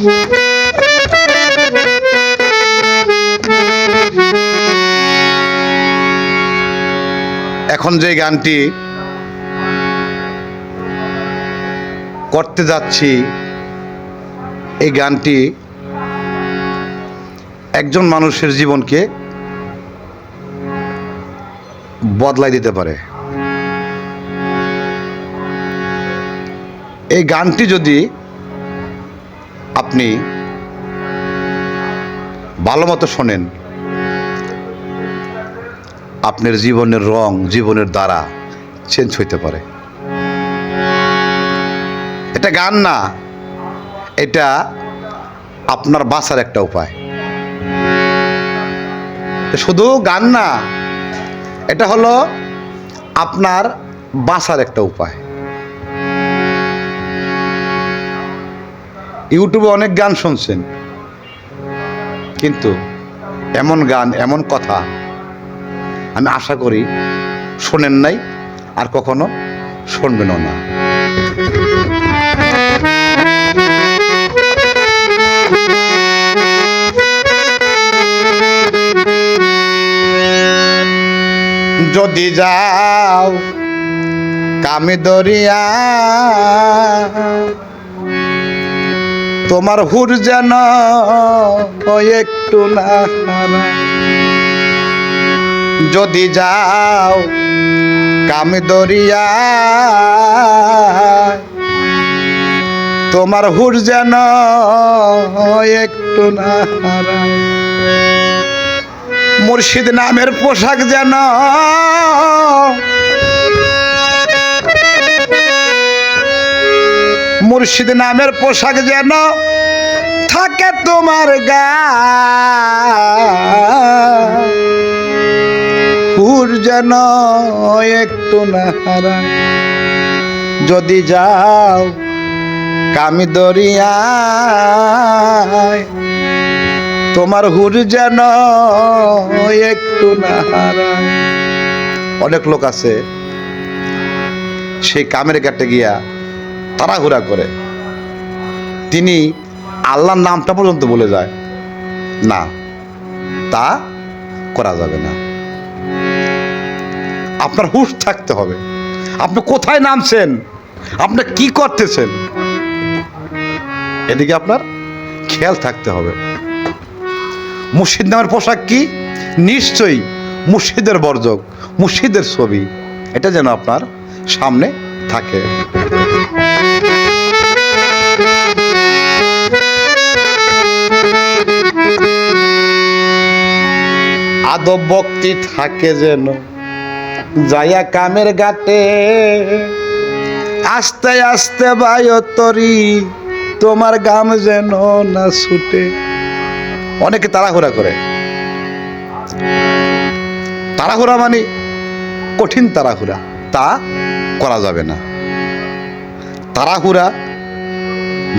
এখন যে গানটি করতে যাচ্ছি, এই গানটি একজন মানুষের জীবনকে বদলাই দিতে পারে। এই গানটি যদি আপনি ভালো মতো শোনেন। আপনার জীবনের রং, জীবনের দ্বারা চেঞ্জ হইতে পারে। এটা গান না, এটা আপনার বাঁচার একটা উপায়। শুধু গান না, এটা হলো আপনার বাঁচার একটা উপায়। ইউটিউবে অনেক গান শুনছেন। কিন্তু এমন গান, এমন কথা আমি আশা করি শোনেন নাই, আর কখনো শুনবেনও না। যদি যাও কামি দরিয়া তোমার হুর যেন একটু না যদি যাও কামি দরিয়া, তোমার হুর যেন একটু না মুর্শিদ নামের পোশাক যেন মুর্শিদ নামের পোশাক যেন থাকে তোমার গা। হুর যেন একটু না হারায় যদি যাও কামি দরিয়ায়, তোমার হুর যেন একটু না অনেক লোক আছে, সেই কামের ঘাটে গিয়া তাড়াহুড়া করে। তিনি আল্লাহর নামটা পর্যন্ত বলে যায়, না, তা করা যাবে না। আপনার হুশ থাকতে হবে। আপনি কোথায় নামছেন? আপনি কি করতেছেন? এদিকে আপনার খেয়াল থাকতে হবে। মুর্শিদ নামের পোশাক কি? নিশ্চয়ই মুর্শিদের বর্জক মুর্শিদের ছবি। এটা যেন আপনার সামনে থাকে। আদব ভক্তি থাকে যেন। যায়া কামের গাটে আস্তে আস্তে বায়তরি তোমার গাম যেন না ছুটে। অনেকে তাড়াহুড়া করে। তাড়াহুড়া মানে কঠিন তাড়াহুড়া, তা করা যাবে না। তাড়াহুড়া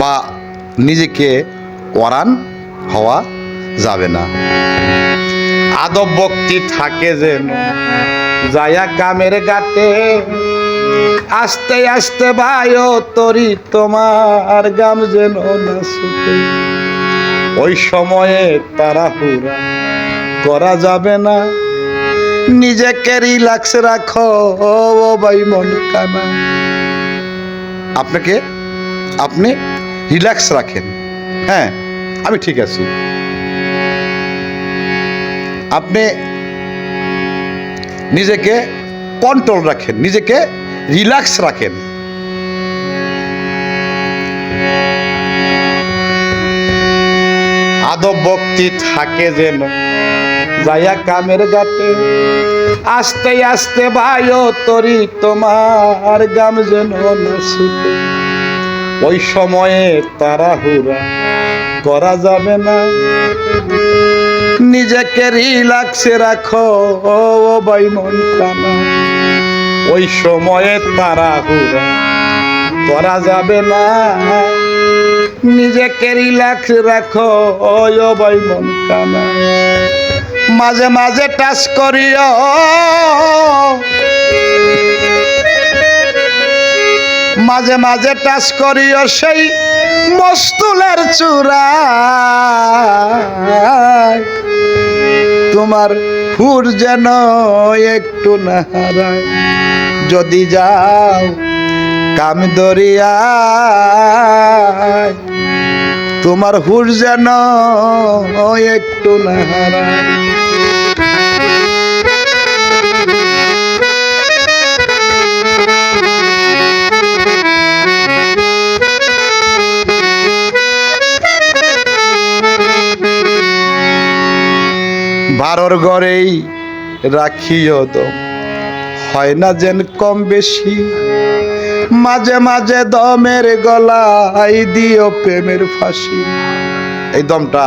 বা নিজেকে ওরান হওয়া যাবে না। আদব ভক্তি থাকে যেন। যায়া কামের গাতে আস্তে আস্তে ভাই তরি তোমার গাম যেন না ছুটে ওই সময়ে তাড়াহুড়া করা যাবে না। নিজেকে রিল্যাক্স রাখো, ও ভাই, মন কানা। আপনাকে, আপনি রিল্যাক্স রাখেন। হ্যাঁ আমি ঠিক আছি। আপনি নিজেকে কন্ট্রোল রাখেন, নিজেকে রিল্যাক্স রাখেন। আদব ভক্তি থাকে যেন, যাইয়া কামের গাতে আস্তে আস্তে ভাইও তরি তোমার গাম যেন ওই সময়ে তাড়াহুড়া করা যাবে না। নিজেকে রিল্যাক্সে রাখো, ও ভাই মন ওই সময়ে তাড়াহুড়া করা যাবে না। নিজেকে রিল্যাক্স রাখো, ও ভাই মন কানা মাঝে মাঝে টাচ করিও। মাঝে মাঝে টাচ করিও সেই মস্তুলের চূড়া। তোমার হুর যেন একটু না হারায়। যদি যাও কাম দরিয়া তোমার হুর যেন একটু না হারায়। বারোর ঘরেই রাখিও দম হয় না যেন কম বেশি। মাঝে মাঝে দমের গলায় দিও প্রেমের ফাঁসি। এই দমটা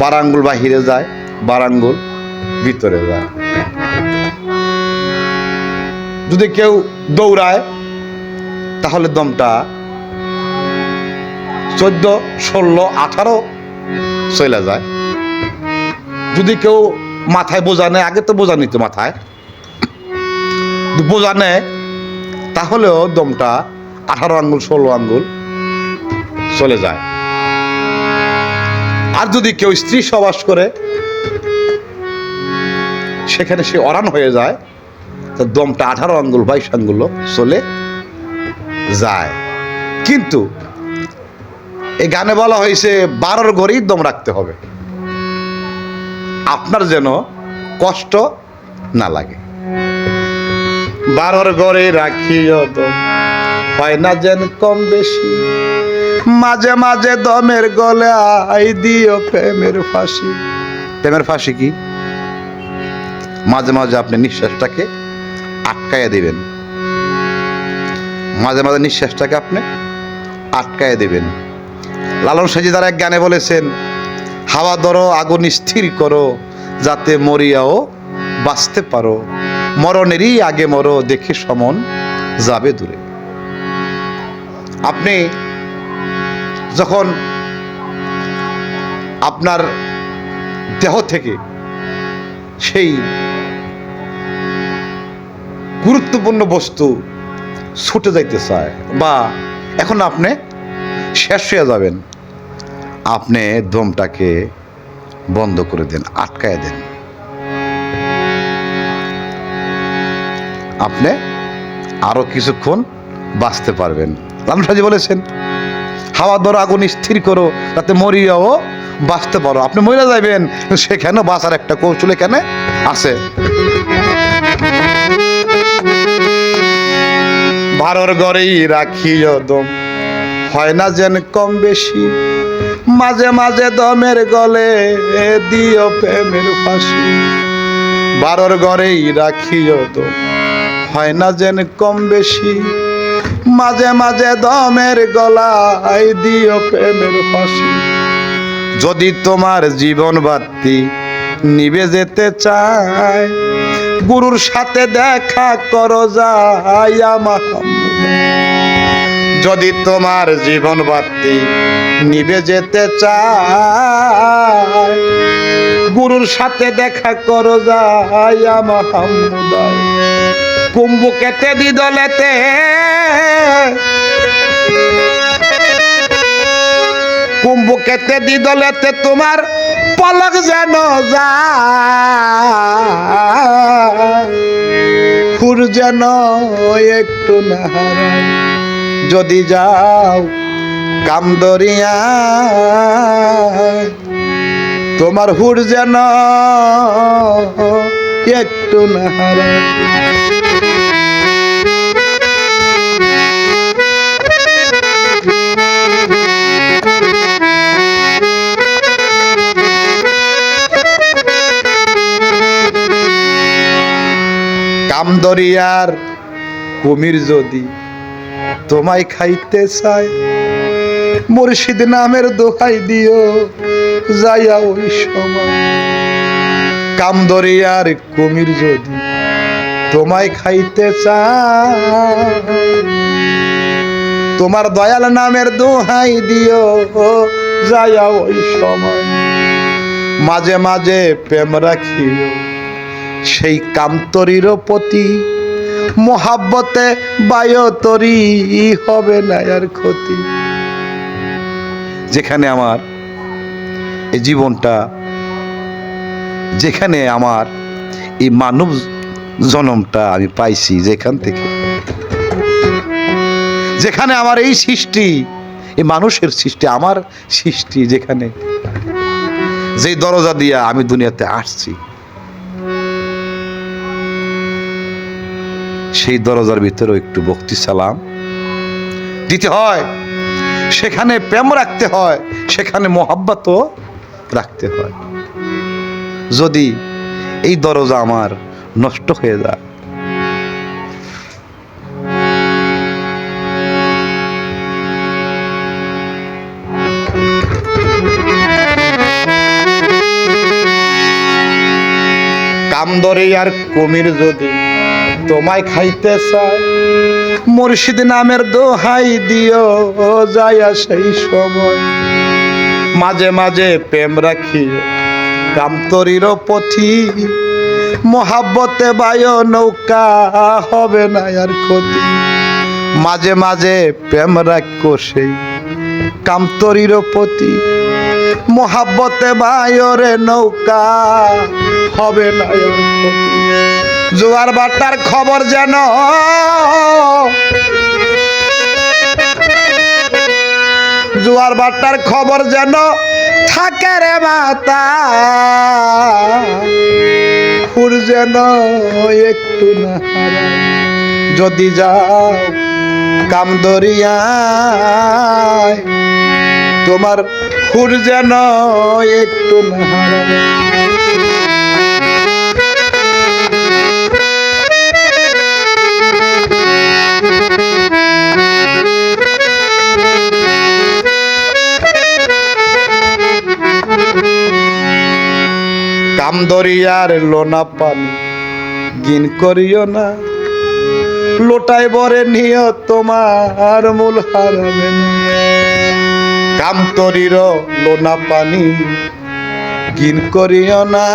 বারাঙ্গুল বাহিরে যায়, বারাঙ্গুল ভিতরে যায়। যদি কেউ দৌড়ায়, তাহলে দমটা চোদ্দ, ষোলো, আঠারো চলে যায়। যদি কেউ মাথায় বোঝা নেয়, আগে তো বোঝা নিত মাথায়। বোঝা নেয়, তাহলেও দমটা আঠারো আঙ্গুল, ষোলো আঙ্গুল চলে যায়। আর যদি কেউ স্ত্রী সবাস করে, সেখানে সে অরান হয়ে যায়, তো দমটা আঠারো আঙ্গুল, বাইশ আঙ্গুল চলে যায়। কিন্তু এই গানে বলা হয়েছে, বারোর ঘরেই দম রাখতে হবে। আপনার যেন কষ্ট না লাগে। বারোর ঘরে রাখিও দম, হয় না যেন কম বেশি। মাঝে মাঝে দমের গলে আই দিও প্রেমের ফাঁসি। প্রেমের ফাঁসি কি? মাঝে মাঝে আপনি নিঃশ্বাসটাকে আটকাইয়া দিবেন। মাঝে মাঝে নিঃশ্বাসটাকে আপনি আটকাইয়া দিবেন। লালন সাজিদার এক গানে বলেছেন হাওয়া ধরো, আগুন স্থির করো, যাতে মরিয়াও বাঁচতে পারো। মরণেরই আগে মরো, দেখে সমন যাবে দূরে। আপনি যখন আপনার দেহ থেকে সেই গুরুত্বপূর্ণ বস্তু ছুটে যাইতে চায়, বা এখন আপনি শেষ হয়ে যাবেন আপনি দমটাকে বন্ধ করে দেন, আটকায় দেন। আপনি আরও কিছুক্ষণ বাঁচতে পারবেন। লালসাজি বলেছেন, হাওয়া ধরো, আগুন স্থির করো, তাতে মরিয়াও বাঁচতে পারো। আপনি মরে যাবেন সেখানে বাঁচার একটা কৌশল এখানে আছে। ভারর ঘরেই রাখিও দম, হয় না যেন কম বেশি। মাঝে মাঝে দমের গলে দিও প্রেমের ফাঁসি। বারোর ঘরেই রাখিও দম হয় না যেন কম বেশি। মাঝে মাঝে দমের গলায় দিও প্রেমের ফাঁসি। যদি তোমার জীবন বাতি নিবে যেতে চায়, গুরুর সাথে দেখা করো যাই আমার যদি তোমার জীবন বাতি নিবে যেতে চায়, গুরুর সাথে দেখা করো যাই আমার কুম্ভু কেটে দি দলেতে কুম্ভ কেটে দি দলেতে তোমার পলক যেন যা খুর যেন একটু না হারায় যদি যাও কামদরিয়া তোমার হুর যেন একটু না কামদরিয়ার কুমির যদি তোমায় খাইতে চায় মুর্শিদ নামের দোহাই দিও, যাইয়া ওই সময়। কামদরিয়ার কুমির যদি তোমায় খাইতে চায়, তোমার দয়াল নামের দোহাই দিও, যাইয়া ওই সময়। মাঝে মাঝে প্রেম রাখিও, সেই কামতরির প্রতি মোহাব্বতে বায়তরি হবে না আর ক্ষতি। যেখানে আমার এই জীবনটা, যেখানে আমার এই মানব জনমটা আমি পাইছি যেখান থেকে। যেখানে আমার এই সৃষ্টি, এই মানুষের সৃষ্টি, আমার সৃষ্টি যেখানে। যেই দরজা দিয়া আমি দুনিয়াতে আসছি। সেই দরজার ভিতরে একটু ভক্তি সালাম দিতে হয়। সেখানে প্রেম রাখতে হয়, সেখানে মোহাব্বতও রাখতে হয়। যদি এই দরজা আমার নষ্ট হয়ে যায়। কামদরে আর কুমির যদি তোমায় খাইতে চায় মুর্শিদ নামের দোহাই দিও যায় সেই সময়। মাঝে মাঝে প্রেম রাখি কামতরির পথি। মহাব্বতে বায় নৌকা, হবে না আর ক্ষতি। মাঝে মাঝে প্রেম রাখো সেই কামতরির পথি। মহাব্বতে বায়রে নৌকা, হবে না আর ক্ষতি। জোয়ার বাটার খবর যেন। জোয়ার বাটার খবর যেন থাকে রে মাতা। ফুর যেন একটু না যদি যাও কাম দরিয়ায়, তোমার ফুর যেন একটু না হারায়। কামদরিয়ার লোনা পানি গিন করিও না লোটায় বরে নিও তোমার মূল হারাবে না কামতরির লোনা পানি, গিন করিও না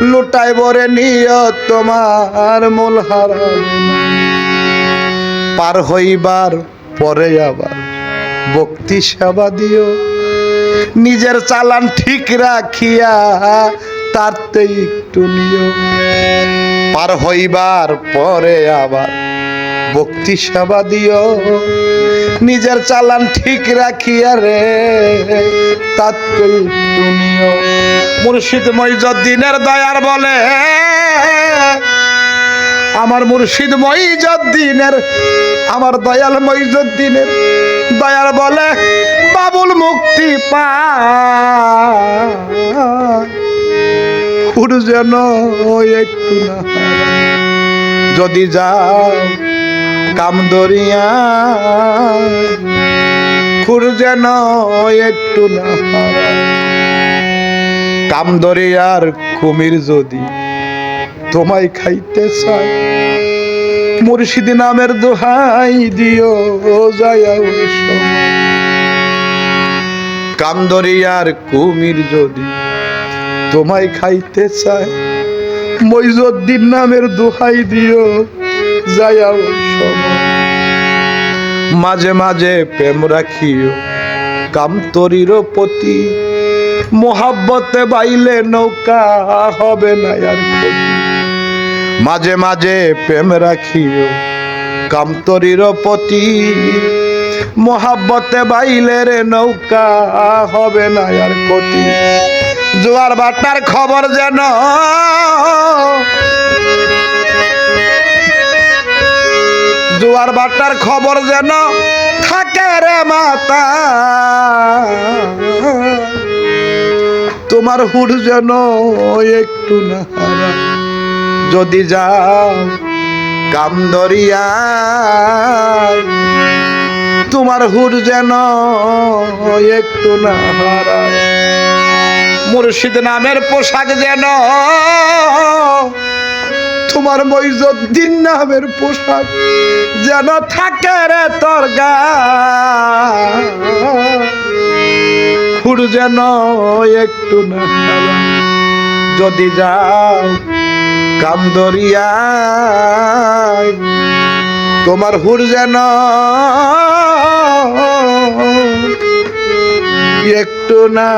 লোটায় বরে নিও তোমার মূল হারাবে পার হইবার পরে আবার ভক্তি সেবা দিও। নিজের চালান ঠিক রাখিয়া তারতে একটু নিও পার হইবার পরে আবার ভক্তি সেবা দিও। নিজের চালান ঠিক রাখিয়া রে তাতে মুর্শিদ মইজদ্দিনের দয়ার বলে, আমার মুর্শিদ মইজদ্দিনের আমার দয়াল মইজদ্দিনের দয়াল বলে, বাবুল মুক্তি ফুর যেন একটু। যদি যাও কামদরিয়া ফুর যেন একটু না হারায়। কামদরিয়ার কুমির যদি তোমায় খাইতে চায় মুর্শিদ নামের দোহাই দিও যায় কামদরিয়ার কুমির যদি তোমায় খাইতে চায়, মইজুদ্দিন নামের দোহাই দিও যায় মাঝে মাঝে প্রেম রাখিও কামতরির প্রতি, মোহাব্বতে বাইলে নৌকা হবে না আর ক্ষতি। মাঝে মাঝে প্রেম রাখিও। কামতরির পতি মোহাব্বতে বাইলে রে নৌকা হবে না আর কতি জোয়ার বাটার খবর যেন জোয়ার বাটার খবর যেন থাকে রে মাতা। তোমার হুড যেন একটু না হারা যদি যাও কামদরিয়া তোমার হুর যেন একটু না হারায় মুর্শিদ নামের পোশাক যেন তোমার মইজুদ্দিন নামের পোশাক যেন থাকে রে তোর গা হুর যেন একটু না। যদি যাও কামদরিয়ায় তোমার হুর যেন একটু না